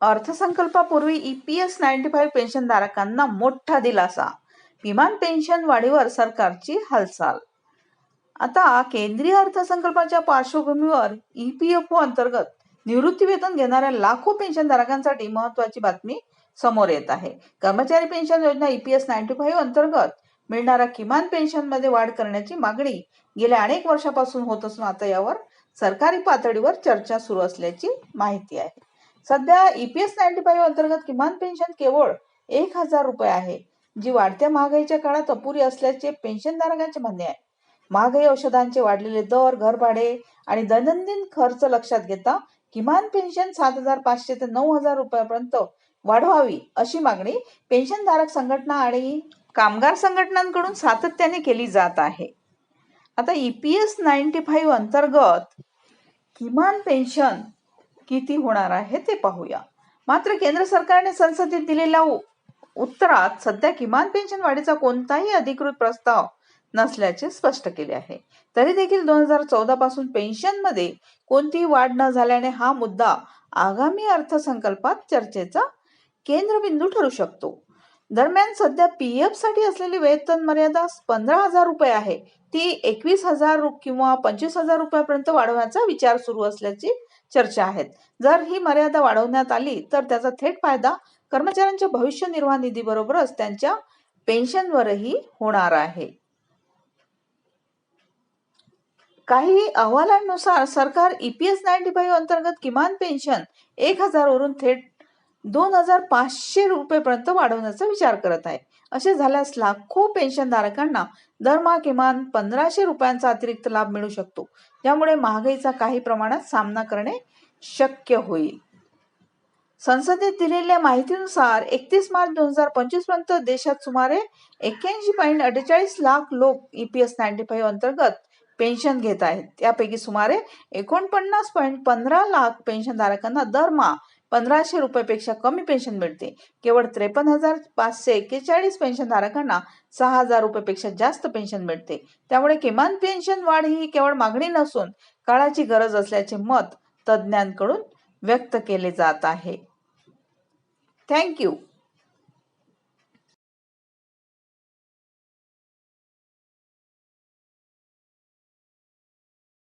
अर्थसंकल्पापूर्वी E P S ninety five पेन्शनधारकांना मोठा दिलासा. किमान पेन्शन वाढीवर सरकारची हालचाल. आता केंद्रीय अर्थसंकल्पाच्या पार्श्वभूमीवर ई पी एफ ओ अंतर्गत निवृत्तीवेतन घेणाऱ्या लाखो पेन्शनधारकांसाठी महत्वाची बातमी समोर येत आहे. कर्मचारी पेन्शन योजना E P S ninety five अंतर्गत मिळणाऱ्या किमान पेन्शनमध्ये वाढ करण्याची मागणी गेल्या अनेक वर्षापासून होत असून आता यावर सरकारी पातळीवर चर्चा सुरू असल्याची माहिती आहे. सध्या E P S ninety five अंतर्गत किमान पेन्शन केवळ एक हजार रुपये आहे जी वाढत्या महागाईच्या काळात अपुरी असल्याचे पेन्शनधारकांचे म्हणणे आहे. महागाई औषधांचे वाढलेले दर घरभाडे आणि दैनंदिन खर्च लक्षात घेता किमान पेन्शन सात हजार पाचशे ते नऊ हजार रुपयापर्यंत वाढवावी अशी मागणी पेन्शनधारक संघटना आणि कामगार संघटनांकडून सातत्याने केली जात आहे. आता E P S ninety five अंतर्गत किमान पेन्शन किती होणार आहे ते पाहूया. मात्र केंद्र सरकारने संसदेत दिलेल्या उत्तरात सध्या किमान पेन्शन वाढीचा कोणताही अधिकृत प्रस्ताव नसल्याचे स्पष्ट केले आहे. तरी देखील दोन हजार चौदा पासून पेन्शनमध्ये कोणतीही वाढ न झाल्याने हा मुद्दा आगामी अर्थसंकल्पात चर्चेचा केंद्रबिंदू ठरू शकतो. दरम्यान सध्या पी एफसाठी असलेली वेतन मर्यादा पंधरा हजार रुपये आहे. ती एकवीस हजार किंवा पंचवीस हजार रुपयापर्यंत वाढवण्याचा विचार सुरू असल्याची चर्चा आहेत. जर ही मर्यादा वाढवण्यात आली तर त्याचा थेट फायदा कर्मचाऱ्यांच्या भविष्य निर्वाह निधी बरोबरच त्यांच्या पेन्शनवरही होणार आहे. काही अहवालांनुसार सरकार ईपीएस नाईन्टी फाईव्ह अंतर्गत किमान पेन्शन एक हजारवरून थेट दोन हजार पाचशे रुपयेपर्यंत वाढवण्याचा विचार करत आहे. असे झाल्यास लाखो पेन्शनधारकांना दरमहा किमान पंधराशे रुपयांचा अतिरिक्त लाभ मिळू शकतो. ज्यामुळे महागाईचा काही प्रमाणात सामना करणे शक्य होईल. संसदेत दिलेल्या माहितीनुसार एकतीस मार्च दोन हजार पंचवीसपर्यंत देशात सुमारे एक्क्याऐंशी पॉईंट अठ्ठेचाळीस लाख लोक ईपीएस नाईन्टी फाईव्ह अंतर्गत पेन्शन घेत आहेत. त्यापैकी सुमारे एकोणपन्नास पॉईंट पंधरा लाख पेन्शनधारकांना दरमहा पंधराशे रुपयापेक्षा कमी पेन्शन मिळते. केवळ त्रेपन्न हजार पाचशे एक्केचाळीस पेन्शनधारकांना सहा हजार रुपयापेक्षा जास्त पेन्शन मिळते. त्यामुळे किमान पेन्शन वाढ ही केवळ मागणी नसून काळाची गरज असल्याचे मत तज्ज्ञांकडून व्यक्त केले जात आहे. थँक्यू